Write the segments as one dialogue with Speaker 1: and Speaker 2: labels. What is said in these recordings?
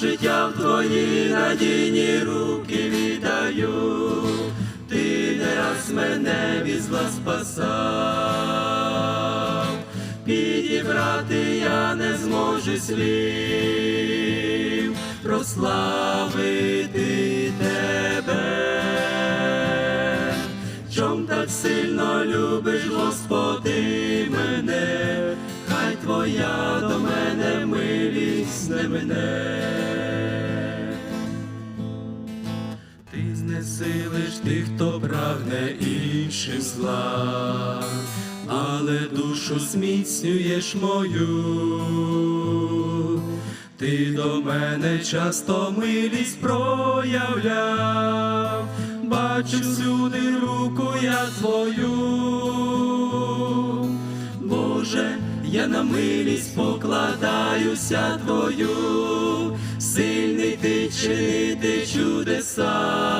Speaker 1: Життя в твої надійні руки віддаю, ти не раз мене від зла спасав, підібрати я не зможу слів, прославити тебе. Чом так сильно любиш, Господи, знесилиш тих, хто прагне іншим зла, але душу зміцнюєш мою. Ти до мене часто милість проявляв, бачу всюди руку я твою. Боже, я на милість покладаюся твою, сильний ти чинити чудеса.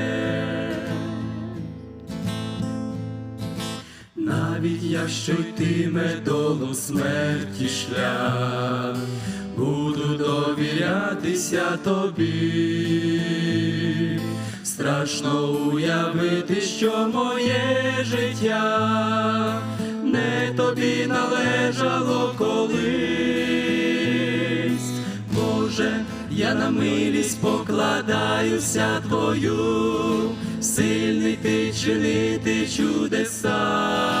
Speaker 1: Навіть якщо йтиме долу смерті шлях, буду довірятися тобі. Страшно уявити, що моє життя не тобі належало колись. Боже, я на милість покладаюся твою, сильний ти чинити чудеса.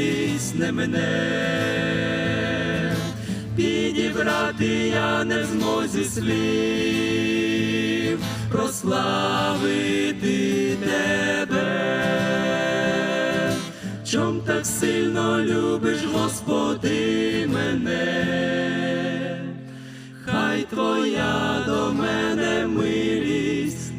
Speaker 1: не мене, підібрати я не в змозі слів, прославити тебе. Чом так сильно любиш, Господи, мене, хай Твоя до мене милість